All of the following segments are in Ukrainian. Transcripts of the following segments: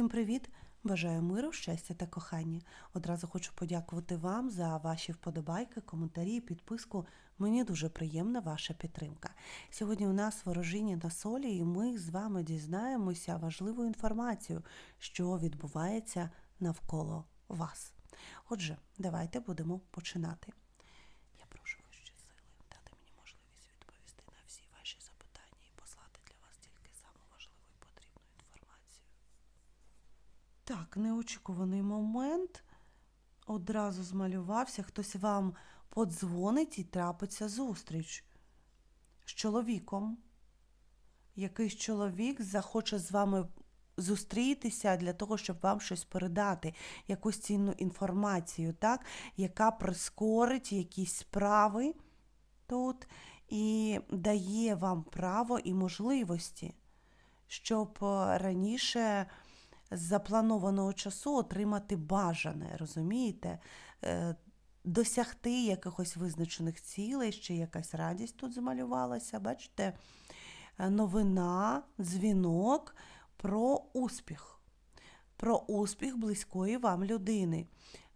Всім привіт! Бажаю миру, щастя та кохання. Одразу хочу подякувати вам за ваші вподобайки, коментарі, підписку. Мені дуже приємна ваша підтримка. Сьогодні у нас ворожіння на солі, і ми з вами дізнаємося важливу інформацію, що відбувається навколо вас. Отже, давайте будемо починати. Я прошу вищі сили дати мені можливість відповісти на всі ваші запитання і послати для вас тільки саму важливу і потрібну інформацію. Так, неочікуваний момент. Одразу змалювався, хтось вам подзвонить і трапиться зустріч з чоловіком. Якийсь чоловік захоче з вами зустрітися для того, щоб вам щось передати, якусь цінну інформацію, так? яка прискорить якісь справи тут і дає вам право і можливості, щоб е, раніше з запланованого часу отримати бажане, розумієте? Е, Досягти якихось визначених цілей, ще якась радість тут змалювалася. Бачите, Е, новина, дзвінок про успіх, про успіх близької вам людини.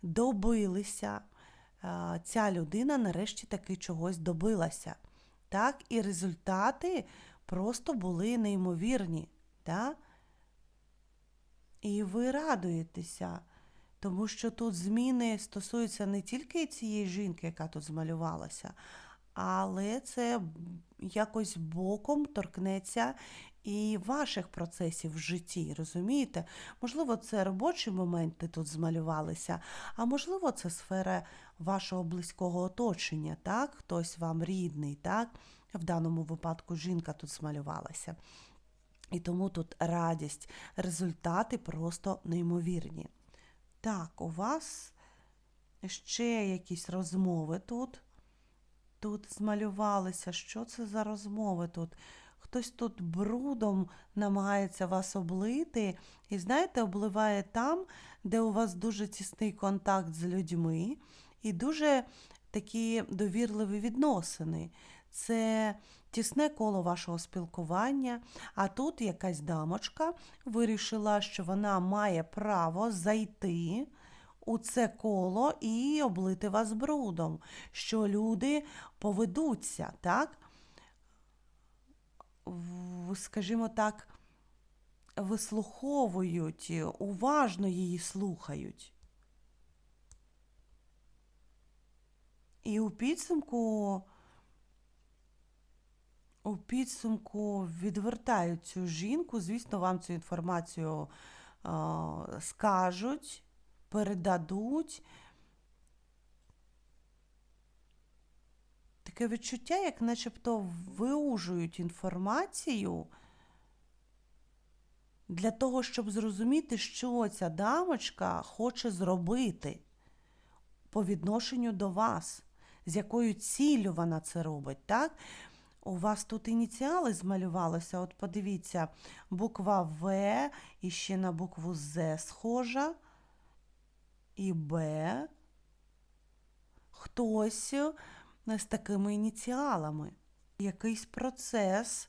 Добилися. Е, Ця людина нарешті таки чогось добилася. Так, і результати просто були неймовірні. Так? І ви радуєтеся, тому що тут зміни стосуються не тільки цієї жінки, яка тут змалювалася, але це якось боком торкнеться і ваших процесів в житті, розумієте? Можливо, це робочі моменти тут змалювалися, а можливо, це сфера вашого близького оточення, так? Хтось вам рідний, так? В даному випадку жінка тут змалювалася. І тому тут радість, результати просто неймовірні. Так, у вас ще якісь розмови тут. Тут змалювалися. Що це за розмови тут? Хтось тут брудом намагається вас облити, і, знаєте, обливає там, де у вас дуже тісний контакт з людьми і дуже такі довірливі відносини. Це тісне коло вашого спілкування, а тут якась дамочка вирішила, що вона має право зайти у це коло і облити вас брудом, що люди поведуться, так? Скажімо так, вислуховують, уважно її слухають. І у підсумку у підсумку відвертають цю жінку. Звісно, вам цю інформацію е, скажуть, передадуть. Таке відчуття, як начебто виужують інформацію для того, щоб зрозуміти, що ця дамочка хоче зробити по відношенню до вас, з якою ціллю вона це робить, так? У вас тут ініціали змалювалися. От подивіться, буква В і ще на букву З схожа, і Б. Хтось е, з такими ініціалами. Якийсь процес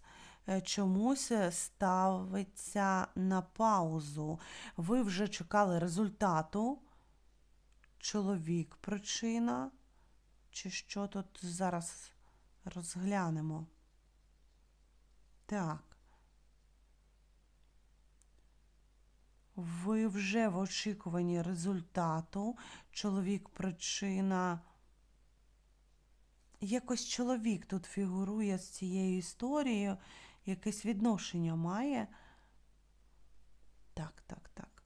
е, чомусь е, ставиться на паузу. Ви вже чекали результату. Чоловік причина. Чи що тут зараз розглянемо? Так. Ви вже в очікуванні результату. Чоловік причина. Якось чоловік тут фігурує з цією історією, якесь відношення має. Так, так, так.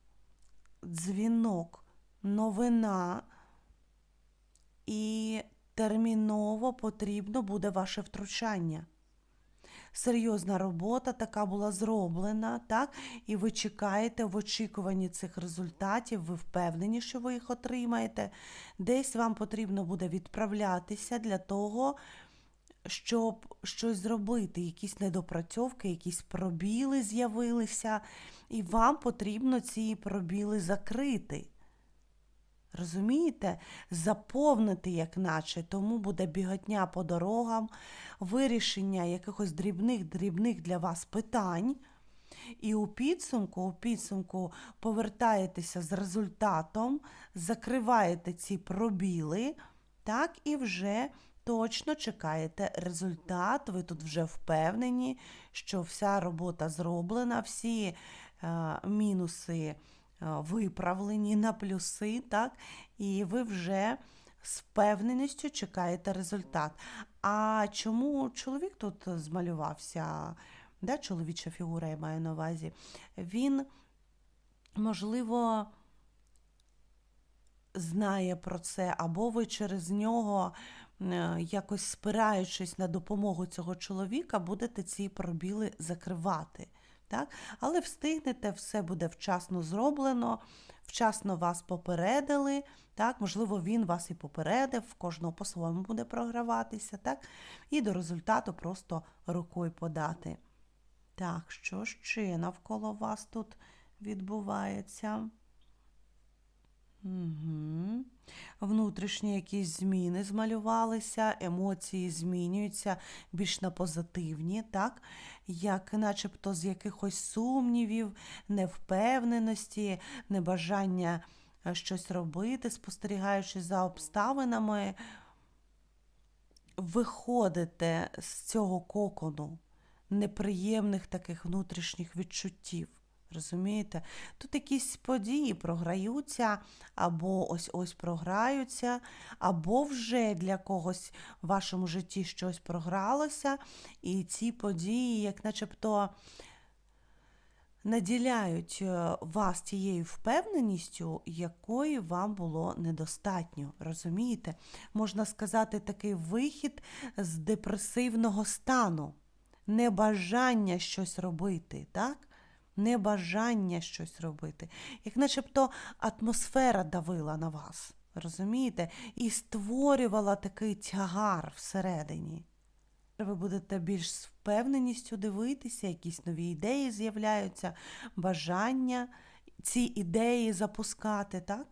Дзвінок, новина. І терміново потрібно буде ваше втручання. Серйозна робота така була зроблена, так? І ви чекаєте в очікуванні цих результатів, ви впевнені, що ви їх отримаєте. Десь вам потрібно буде відправлятися для того, щоб щось зробити, якісь недопрацьовки, якісь пробіли з'явилися, і вам потрібно ці пробіли закрити. Розумієте? Заповнити, як наче, тому буде біготня по дорогам, вирішення якихось дрібних дрібних для вас питань. І у підсумку, у підсумку повертаєтеся з результатом, закриваєте ці пробіли, так, і вже точно чекаєте результат. Ви тут вже впевнені, що вся робота зроблена, всі е, мінуси виправлені на плюси, так, і ви вже з впевненістю чекаєте результат. А чому чоловік тут змалювався? Да, чоловіча фігура я маю на увазі. Він, можливо, знає про це, або ви через нього, е, якось спираючись на допомогу цього чоловіка, будете ці пробіли закривати. Так? Але встигнете, все буде вчасно зроблено, вчасно вас попередили. Так? Можливо, він вас і попередив, в кожного по-своєму буде програватися. Так? І до результату просто рукою подати. Так, що ще навколо вас тут відбувається? Угу. Внутрішні якісь зміни змалювалися, емоції змінюються більш на позитивні, так? Як начебто з якихось сумнівів, невпевненості, небажання е, щось робити, спостерігаючи за обставинами, виходите з цього кокону неприємних таких внутрішніх відчуттів. Розумієте? Тут якісь події програються, або ось-ось програються, або вже для когось в вашому житті щось програлося, і ці події, як начебто, наділяють е, вас тією впевненістю, якої вам було недостатньо. Розумієте? Можна сказати, такий вихід з депресивного стану, небажання щось робити, так? Небажання щось робити, як начебто атмосфера давила на вас, розумієте? І створювала такий тягар всередині. Ви будете більш з впевненістю дивитися, якісь нові ідеї з'являються, бажання ці ідеї запускати, так?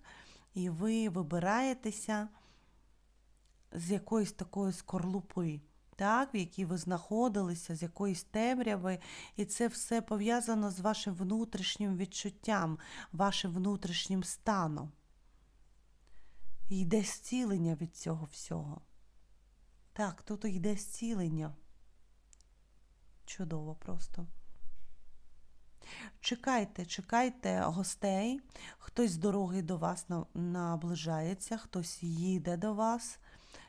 І ви вибираєтеся з якоїсь такої скорлупи так, в якій ви знаходилися, з якоїсь темряви, і це все пов'язано з вашим внутрішнім відчуттям, вашим внутрішнім станом. Йде зцілення від цього всього. Так, тут йде зцілення. Чудово просто. Чекайте, чекайте гостей, хтось з дороги до вас наближається, хтось їде до вас.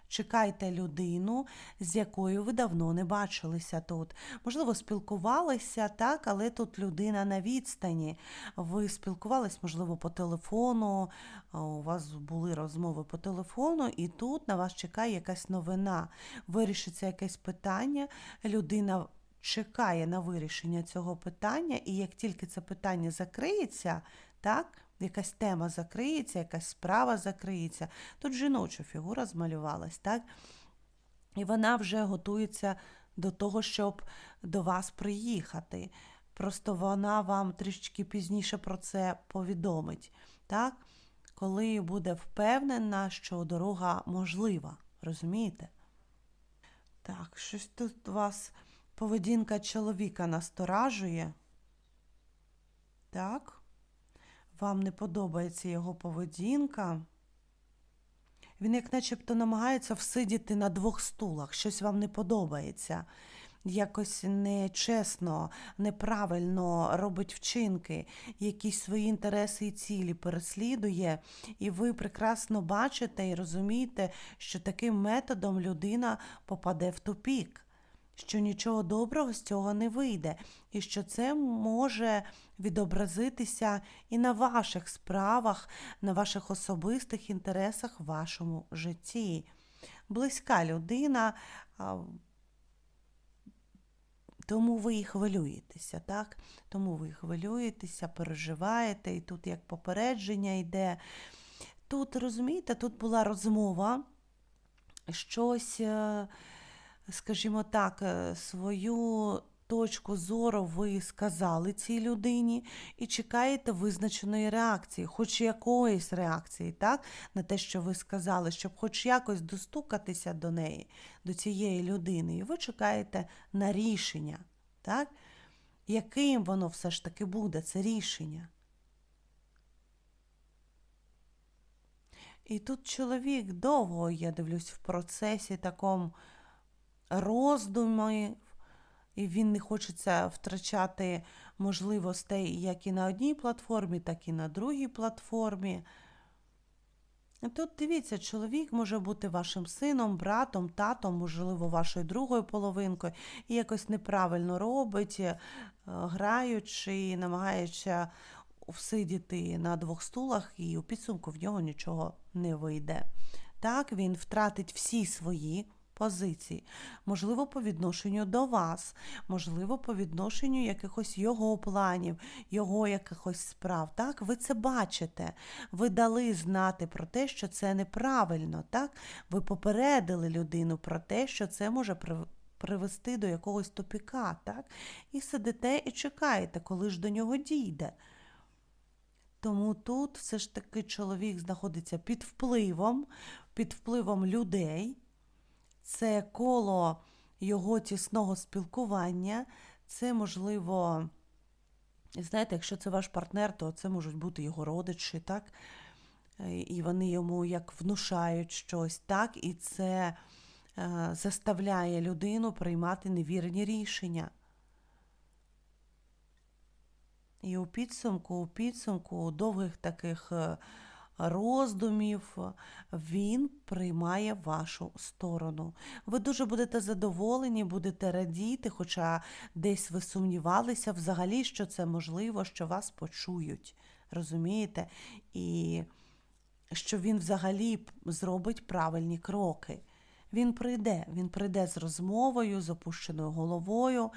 Чекайте людину, з якою ви давно не бачилися тут. Можливо, спілкувалися, так, але тут людина на відстані. Ви спілкувались, можливо, по телефону, у вас були розмови по телефону, і тут на вас чекає якась новина. Вирішиться якесь питання, людина. Чекає на вирішення цього питання, і як тільки це питання закриється, так, якась тема закриється, якась справа закриється. Тут жіноча фігура змалювалась, так? І вона вже готується до того, щоб до вас приїхати. Просто вона вам трішки пізніше про це повідомить, так? коли буде впевнена, що дорога можлива. Розумієте? Так, щось тут у вас поведінка чоловіка насторажує. Так вам не подобається його поведінка, він, як начебто, намагається всидіти на двох стулах, щось вам не подобається. Якось нечесно, неправильно робить вчинки, якісь свої інтереси і цілі переслідує, і ви прекрасно бачите і розумієте, що таким методом людина попаде в тупік що нічого доброго з цього не вийде, і що це може відобразитися і на ваших справах, на ваших особистих інтересах в вашому житті. Близька людина, тому ви і хвилюєтеся, так? Тому ви хвилюєтеся, переживаєте, і тут як попередження йде. Тут, розумієте, тут була розмова, щось. Скажімо так, е, свою точку зору ви сказали цій людині і чекаєте визначеної реакції, хоч якоїсь реакції, так, на те, що ви сказали, щоб хоч якось достукатися до неї, до цієї людини. І ви чекаєте на рішення. так? яким воно все ж таки буде, це рішення. І тут чоловік довго, я дивлюсь, в процесі такому роздумів, і він не хочеться втрачати можливостей як і на одній платформі, так і на другій платформі. Тут дивіться, чоловік може бути вашим сином, братом, татом, можливо, вашою другою половинкою, і якось неправильно робить, е, граючи, намагаючи всидіти на двох стулах, і у підсумку в нього нічого не вийде. Так, він втратить всі свої позиції, можливо, по відношенню до вас, можливо, по відношенню якихось його планів, його якихось справ. Так, ви це бачите. Ви дали знати про те, що це неправильно. Так, ви попередили людину про те, що це може привести до якогось тупіка, так? І сидите і чекаєте, коли ж до нього дійде. Тому тут все ж таки чоловік знаходиться під впливом, під впливом людей. Це коло його тісного спілкування. Це можливо, знаєте, якщо це ваш партнер, то це можуть бути його родичі, так? І вони йому як внушають щось, так, і це е, заставляє людину приймати невірні рішення. І у підсумку, у підсумку довгих таких е, роздумів він приймає вашу сторону. Ви дуже будете задоволені, будете радіти, хоча десь ви сумнівалися взагалі, що це можливо, що вас почують. Розумієте? І що він взагалі зробить правильні кроки. Він прийде, він прийде з розмовою, з опущеною головою,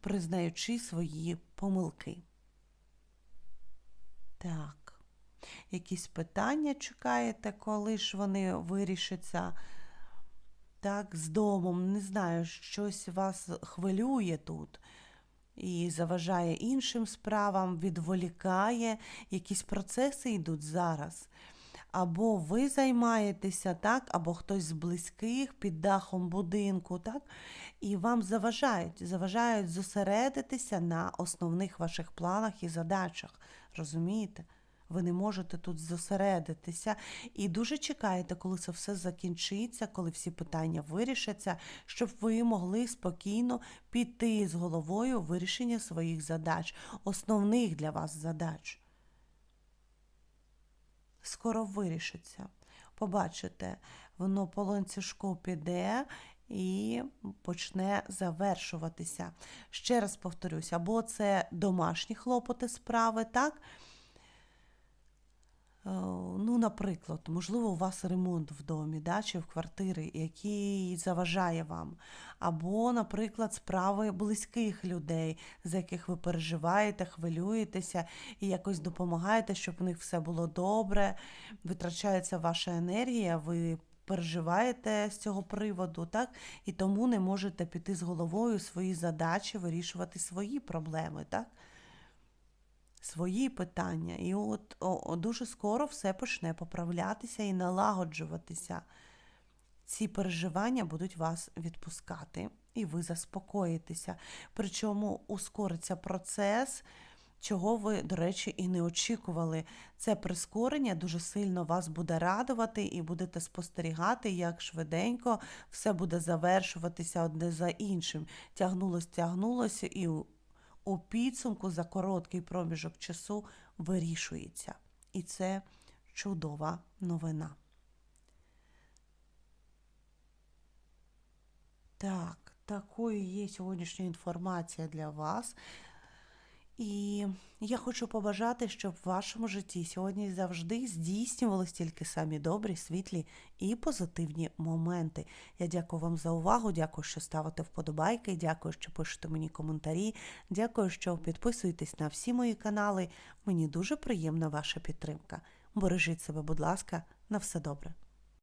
признаючи свої помилки. Так. Якісь питання чекаєте, коли ж вони вирішаться? Так, з домом, не знаю, щось вас хвилює тут і заважає іншим справам, відволікає, якісь процеси йдуть зараз. Або ви займаєтеся, так, або хтось з близьких під дахом будинку, так, і вам заважають, заважають зосередитися на основних ваших планах і задачах. Розумієте? Ви не можете тут зосередитися і дуже чекаєте, коли це все закінчиться, коли всі питання вирішаться, щоб ви могли спокійно піти з головою вирішення своїх задач, основних для вас задач. Скоро вирішиться. Побачите, воно по ланцюжку піде і почне завершуватися. Ще раз повторюсь, або це домашні хлопоти справи, так? Е, Ну, наприклад, можливо, у вас ремонт в домі да, чи в квартирі, який заважає вам. Або, наприклад, справи близьких людей, за яких ви переживаєте, хвилюєтеся і якось допомагаєте, щоб в них все було добре, витрачається ваша енергія, ви переживаєте з цього приводу, так? І тому не можете піти з головою свої задачі, вирішувати свої проблеми, так? Свої питання. І от о, о, дуже скоро все почне поправлятися і налагоджуватися. Ці переживання будуть вас відпускати, і ви заспокоїтеся. Причому ускориться процес, чого ви, до речі, і не очікували. Це прискорення дуже сильно вас буде радувати, і будете спостерігати, як швиденько все буде завершуватися одне за іншим. Тягнулось, тягнулося, і у- підсумку за короткий проміжок часу вирішується. І це чудова новина. Так, такою є сьогоднішня інформація для вас. І я хочу побажати, щоб в вашому житті сьогодні завжди здійснювалися тільки самі добрі, світлі і позитивні моменти. Я дякую вам за увагу, дякую, що ставите вподобайки, дякую, що пишете мені коментарі, дякую, що підписуєтесь на всі мої канали. Мені дуже приємна ваша підтримка. Бережіть себе, будь ласка, на все добре.